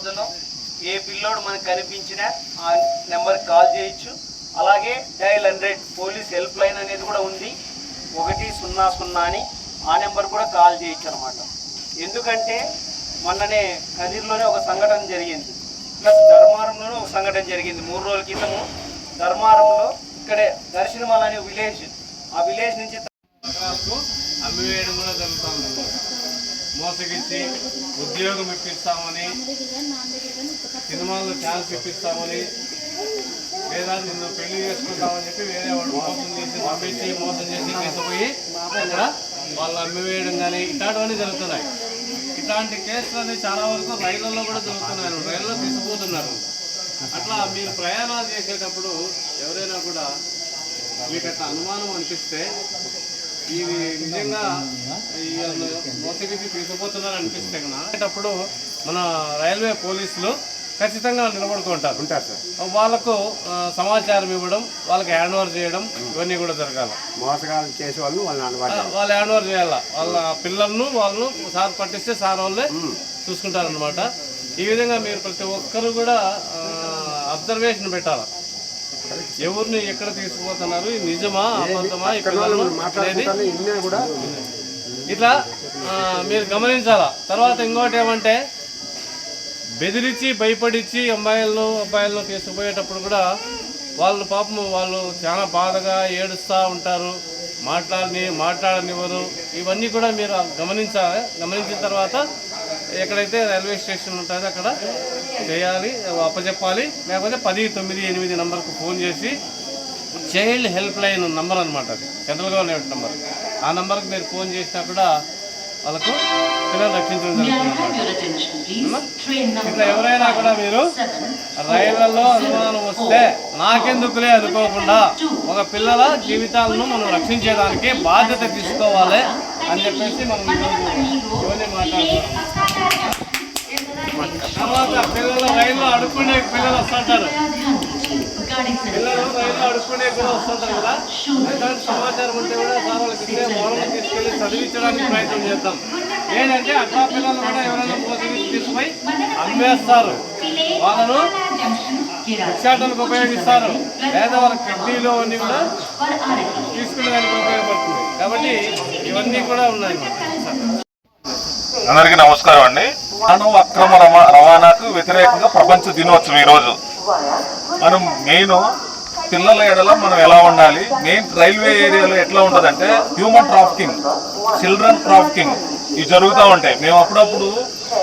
పొద్దున ఏ పిల్లోడు మనకు కనిపించినా ఆ నెంబర్కి కాల్ చేయొచ్చు. అలాగే dial hundred police help line అనేది కూడా ఉంది. ఒకటి సున్నా సున్నా అని ఆ నెంబర్ కూడా కాల్ చేయొచ్చు అనమాట ఎందుకంటే మొన్ననే కదిర్లోనే ఒక సంఘటన జరిగింది. ప్లస్ ధర్మారంలోనే ఒక సంఘటన జరిగింది. మూడు రోజుల క్రితము ధర్మారంలో ఇక్కడే దర్శనమాల అనే విలేజ్ ఆ విలేజ్ నుంచి అమ్మివేయడం కూడా జరుగుతుంది. మోసగించి ఉద్యోగం ఇప్పిస్తామని సినిమాల్లో ఛాన్స్ ఇప్పిస్తామని లేదా నిన్ను పెళ్ళి చేసుకుంటామని చెప్పి వేరే వాడు మోసం చేసి పంపించి మోసం చేసి తీసుకుపోయి అక్కడ వాళ్ళు అమ్మివేయడం కానీ ఇట్లాంటివన్నీ జరుగుతున్నాయి. ఇట్లాంటి కేసులన్నీ చాలా వరకు రైళ్ళలో కూడా జరుగుతున్నాయి. రైల్లో తీసుకుపోతున్నారు. అట్లా మీరు ప్రయాణాలు చేసేటప్పుడు ఎవరైనా కూడా మీకు అట్లా అనుమానం అనిపిస్తే ఇది నిజంగా వీళ్ళు తీసుకుపోతున్నారు అనిపిస్తే మన రైల్వే పోలీసులు ఖచ్చితంగా నిలబడుకుంటారు ఉంటారు. సార్. వాళ్ళకు సమాచారం ఇవ్వడం వాళ్ళకి హ్యాండ్ ఓవర్ చేయడం ఇవన్నీ కూడా జరగాలి. మోసగాలు చేసే వాళ్ళు వాళ్ళు హ్యాండ్ ఓవర్ చేయాల? వాళ్ళ పిల్లలను వాళ్ళను సార్ పట్టిస్తే సార్ వాళ్ళే చూసుకుంటారనమాట ఈ విధంగా మీరు ప్రతి ఒక్కరు కూడా అబ్జర్వేషన్ పెట్టాలి? ఎవరిని ఎక్కడ తీసుకుపోతున్నారు? నిజమా అబద్ధమా? ఈ ఇట్లా మీరు గమనించాలా? తర్వాత ఇంకోటి ఏమంటే బెదిరించి భయపడించి అమ్మాయిలను అబ్బాయిలను తీసుకుపోయేటప్పుడు కూడా వాళ్ళు పాపం వాళ్ళు చాలా బాధగా ఏడుస్తూ ఉంటారు. మాట్లాడని మాట్లాడనివ్వరు. ఇవన్నీ కూడా మీరు గమనించాలి గమనించిన తర్వాత ఎక్కడైతే రైల్వే స్టేషన్ ఉంటుందో అక్కడ చేయాలి అప్పచెప్పాలి. లేకపోతే పది తొమ్మిది ఎనిమిది నెంబర్కు ఫోన్ చేసి చైల్డ్ హెల్ప్ లైన్ నంబర్ అనమాట అది. Central government number. ఆ నంబర్కి మీరు ఫోన్ చేసినా కూడా వాళ్ళకు పిల్లలు రక్షించడం జరుగుతుంది ఇట్లా ఎవరైనా కూడా మీరు రైళ్ళలో అనుమానం వస్తే నాకెందుకులే అనుకోకుండా ఒక పిల్లల జీవితాలను మనం రక్షించేదానికి బాధ్యత తీసుకోవాలి అని చెప్పేసి మనం ఈరోజు మాట్లాడుతున్నాం. తర్వాత పిల్లలు రైల్లో అడుక్కునే పిల్లలు వస్తుంటారు. పిల్లలు రైల్లో అడుక్కునే కూడా వస్తుంటారు కదా అలాంటి సమాచారం ఉంటే కూడా సార్ వాళ్ళకి ఇస్తే వాళ్ళని తీసుకెళ్ళి చదివించడానికి ప్రయత్నం చేద్దాం ఏంటంటే అట్లా పిల్లలు కూడా ఎవరైనా పోటీ తీసుకుపోయి అమ్మేస్తారు వాళ్ళను భిక్షాటనకు ఉపయోగిస్తారు లేదా వాళ్ళ కిడ్నీలో అన్ని కూడా తీసుకునేదానికి ఉపయోగపడుతుంది కాబట్టి ఇవన్నీ కూడా ఉన్నాయి అందరికీ నమస్కారం అండి. మానవ అక్రమ రమ- రవాణాకు వ్యతిరేకంగా ప్రపంచ దినోత్సవం ఈరోజు. మనం మెయిన్ పిల్లల ఎడల మనం ఎలా ఉండాలి? మెయిన్ రైల్వే ఏరియాలో ఎట్లా ఉంటుందంటే హ్యూమన్ ట్రాఫికింగ్ చిల్డ్రన్ ట్రాఫికింగ్ ఇవి జరుగుతూ ఉంటాయి. మేము అప్పుడప్పుడు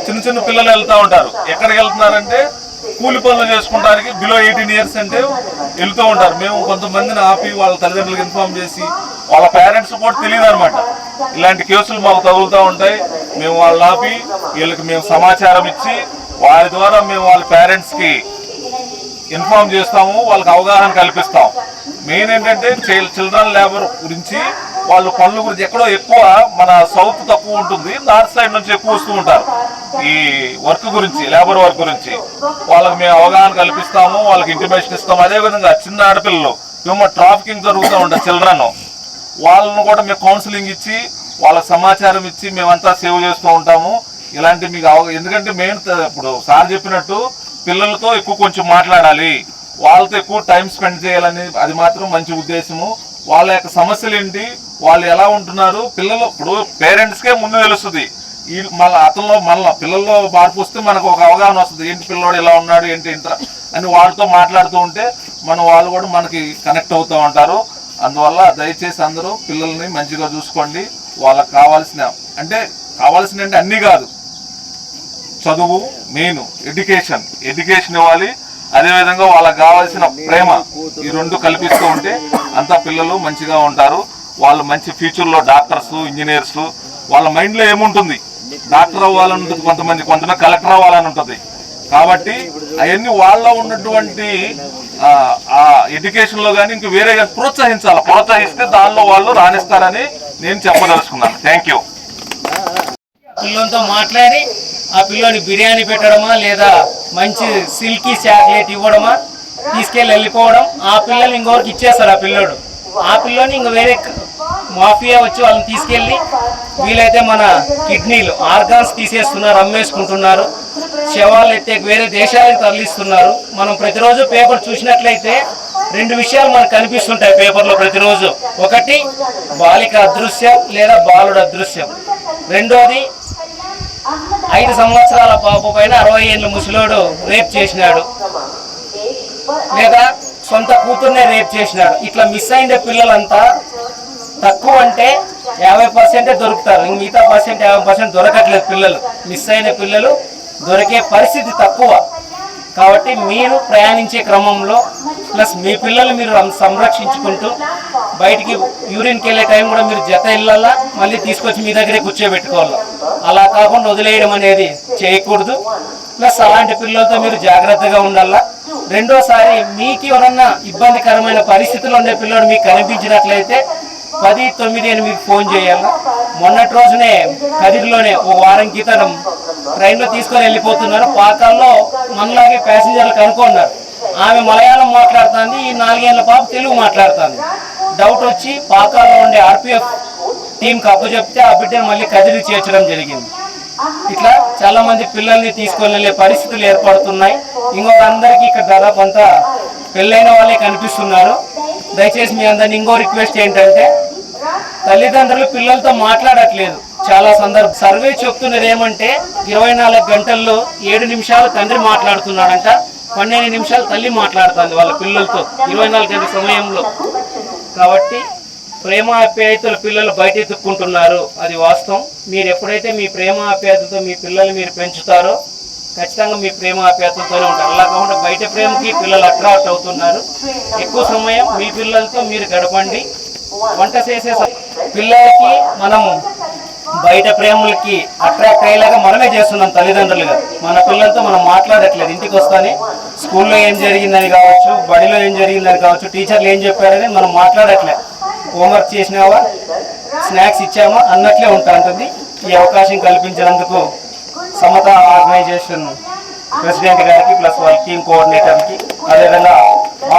చిన్న చిన్న పిల్లలు వెళ్తూ ఉంటారు. ఎక్కడికి వెళ్తున్నారంటే కూలి పనులు చేసుకోవడానికి బిలో ఎయిటీన్ ఇయర్స్ అంటే వెళ్తూ ఉంటారు. మేము కొంతమందిని ఆపి వాళ్ళ తల్లిదండ్రులకు ఇన్ఫార్మ్ చేసి వాళ్ళ పేరెంట్స్ కూడా తెలియదు అనమాట ఇలాంటి కేసులు మాకు తగులుతూ ఉంటాయి. మేము వాళ్ళని ఆపి వీళ్ళకి మేము సమాచారం ఇచ్చి వారి ద్వారా మేము వాళ్ళ పేరెంట్స్కి ఇన్ఫార్మ్ చేస్తాము వాళ్ళకి అవగాహన కల్పిస్తాం. మెయిన్ ఏంటంటే చిల్డ్రన్ లేబర్ గురించి వాళ్ళు పనుల గురించి ఎక్కడో ఎక్కువ మన సౌత్ తక్కువ ఉంటుంది నార్త్ సైడ్ నుంచి ఎక్కువ వస్తూ ఉంటారు. ఈ వర్క్ గురించి లేబర్ వర్క్ గురించి వాళ్ళకి మేము అవగాహన కల్పిస్తాము వాళ్ళకి ఇంటిమేషన్ ఇస్తాము. అదే విధంగా చిన్న ఆడపిల్లలు హ్యూమన్ ట్రాఫికింగ్ జరుగుతూ ఉంటుంది చిల్డ్రన్. వాళ్ళను కూడా మేము కౌన్సిలింగ్ ఇచ్చి వాళ్ళకి సమాచారం ఇచ్చి మేమంతా సేవ్ చేస్తూ ఉంటాము. ఇలాంటి మీకు ఎందుకంటే మెయిన్ ఇప్పుడు సార్ చెప్పినట్టు పిల్లలతో ఎక్కువ కొంచెం మాట్లాడాలి. వాళ్ళతో ఎక్కువ టైం స్పెండ్ చేయాలని అది మాత్రం మంచి ఉద్దేశము. వాళ్ళ యొక్క సమస్యలు ఏంటి వాళ్ళు ఎలా ఉంటున్నారు? పిల్లలు ఇప్పుడు పేరెంట్స్కే ముందు తెలుస్తుంది. ఈ మళ్ళీ అతనిలో మళ్ళీ పిల్లల్లో మార్పు వస్తే మనకు ఒక అవగాహన వస్తుంది. ఏంటి పిల్లోడు ఎలా ఉన్నాడు? ఏంటి ఇంత అని వాళ్ళతో మాట్లాడుతూ ఉంటే మనం వాళ్ళు కూడా మనకి కనెక్ట్ అవుతూ ఉంటారు. అందువల్ల దయచేసి అందరూ పిల్లల్ని మంచిగా చూసుకోండి. వాళ్ళకి కావాల్సిన అంటే కావాల్సిన అంటే అన్నీ కాదు. చదువు మెయిన్ ఎడ్యుకేషన్. ఎడ్యుకేషన్ ఇవ్వాలి. అదేవిధంగా వాళ్ళకి కావాల్సిన ప్రేమ ఈ రెండు కల్పిస్తూ ఉంటే అంతా పిల్లలు మంచిగా ఉంటారు. వాళ్ళు మంచి ఫ్యూచర్లో డాక్టర్స్ ఇంజనీర్స్ వాళ్ళ మైండ్లో ఏముంటుంది? డాక్టర్ అవ్వాలని ఉంటుంది కొంతమంది కొంతమంది కలెక్టర్ అవ్వాలని ఉంటుంది. కాబట్టి అవన్నీ వాళ్ళలో ఉన్నటువంటి ఆ, కానీ ఇంక వేరే ప్రోత్సహించాలి. ప్రోత్సహిస్తే దానిలో వాళ్ళు రాణిస్తారని నేను చెప్పదలుచుకున్నాను. Thank you. పిల్లలతో మాట్లాడి ఆ పిల్లోని బిర్యానీ పెట్టడమా లేదా మంచి సిల్కీ చాక్లెట్ ఇవ్వడమా? తీసుకెళ్ళి వెళ్ళిపోవడం. ఆ పిల్లల్ని ఇంకొకరికి ఇచ్చేస్తారు ఆ పిల్లోడు. ఆ పిల్లోని ఇంక వేరే మాఫియా వచ్చి వాళ్ళని తీసుకెళ్ళి వీలైతే మన కిడ్నీలు ఆర్గాన్స్ తీసేస్తున్నారు అమ్మేసుకుంటున్నారు. శవాలు అయితే వేరే దేశాలకు తరలిస్తున్నారు. మనం ప్రతిరోజు పేపర్ చూసినట్లయితే రెండు విషయాలు మనకు కనిపిస్తుంటాయి పేపర్లో ప్రతిరోజు. ఒకటి బాలిక అదృశ్యం లేదా బాలుడు అదృశ్యం. రెండోది ఐదు సంవత్సరాల పాప పైన అరవై ఏళ్ళ ముసలోడు రేప్ చేసినాడు. లేదా సొంత కూతుర్నే రేప్ చేసినాడు. ఇట్లా మిస్ అయిన పిల్లలంతా తక్కువ అంటే యాభై పర్సెంటే దొరుకుతారు. మిగతా పర్సెంట్ యాభై పర్సెంట్ దొరకట్లేదు పిల్లలు. మిస్ అయిన పిల్లలు దొరికే పరిస్థితి తక్కువ. కాబట్టి మీరు ప్రయాణించే క్రమంలో ప్లస్ మీ పిల్లలు మీరు సంరక్షించుకుంటూ బయటికి యూరిన్కి వెళ్ళే టైం కూడా మీరు జత వెళ్ళాలా? మళ్ళీ తీసుకొచ్చి మీ దగ్గరే కూర్చోబెట్టుకోవాలి? అలా కాకుండా వదిలేయడం అనేది చేయకూడదు. ప్లస్ అలాంటి పిల్లలతో మీరు జాగ్రత్తగా ఉండాలా? రెండోసారి మీకు ఎవరన్నా ఇబ్బందికరమైన పరిస్థితులు ఉండే పిల్లలు మీకు కనిపించినట్లయితే పది తొమ్మిది ఎనిమిది ఫోన్ చేయాలి? మొన్నటి రోజునే కదిరిలోనే ఓ వారం క్రితం ట్రైన్లో తీసుకొని వెళ్ళిపోతున్నారు. పాకాల్లో మనలాగే ప్యాసింజర్లు కనుక్కున్నారు. ఆమె మలయాళం మాట్లాడుతుంది ఈ నాలుగేళ్ళ పాప తెలుగు మాట్లాడుతుంది. డౌట్ వచ్చి పాకాల్లో ఉండే ఆర్పిఎఫ్ టీంకి అప్పచెప్తే ఆ బిడ్డను మళ్ళీ కదిలి చేర్చడం జరిగింది. ఇట్లా చాలా మంది పిల్లల్ని తీసుకొని పరిస్థితులు ఏర్పడుతున్నాయి. ఇంకొక అందరికీ ఇక్కడ దాదాపు అంతా పెళ్ళైన వాళ్ళే కనిపిస్తున్నారు. దయచేసి మీ అందరిని ఇంకో రిక్వెస్ట్ ఏంటంటే తల్లిదండ్రులు పిల్లలతో మాట్లాడట్లేదు. చాలా సందర్భ సర్వే చెప్తున్నది ఏమంటే ఇరవై నాలుగు గంటల్లో ఏడు నిమిషాలు తండ్రి మాట్లాడుతున్నాడంట పన్నెండు నిమిషాలు తల్లి మాట్లాడుతుంది వాళ్ళ పిల్లలతో ఇరవై నాలుగు గంటల సమయంలో. కాబట్టి ప్రేమాప్యాయతల పిల్లలు బయట ఎత్తుక్కుంటున్నారు అది వాస్తవం. మీరు ఎప్పుడైతే మీ ప్రేమ ఆప్యాయతతో మీ పిల్లల్ని మీరు పెంచుతారో ఖచ్చితంగా మీ ప్రేమ ఆప్యాయతలతోనే ఉంటారు. అలా కాకుండా బయట ప్రేమకి పిల్లలు అట్రాక్ట్ అవుతున్నారు. ఎక్కువ సమయం మీ పిల్లలతో మీరు గడపండి. వంట చేసే పిల్లలకి మనం బయట ప్రేమలకి అట్రాక్ట్ అయ్యేలాగా మనమే చేస్తున్నాం తల్లిదండ్రులుగా. మన పిల్లలతో మనం మాట్లాడట్లేదు. ఇంటికి వస్తానే స్కూల్లో ఏం జరిగిందని కావచ్చు బడిలో ఏం జరిగిందని కావచ్చు టీచర్లు ఏం చెప్పారని మనం మాట్లాడట్లేదు హోంవర్క్ చేసినావా? స్నాక్స్ ఇచ్చామా? అన్నట్లే ఉంటుంది ఈ అవకాశం కల్పించినందుకు సమత ఆర్గనైజేషన్ ప్రెసిడెంట్ గారికి ప్లస్ వాళ్ళ టీం కోఆర్డినేటర్కి అదేవిధంగా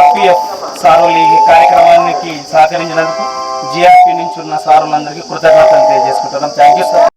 ఆర్పిఎఫ్ సారులు ఈ కార్యక్రమానికి సహకరించినందుకు జిఆర్పి నుంచి ఉన్న సారులందరికీ కృతజ్ఞతలు తెలియజేసుకుంటున్నాం. Thank you sir.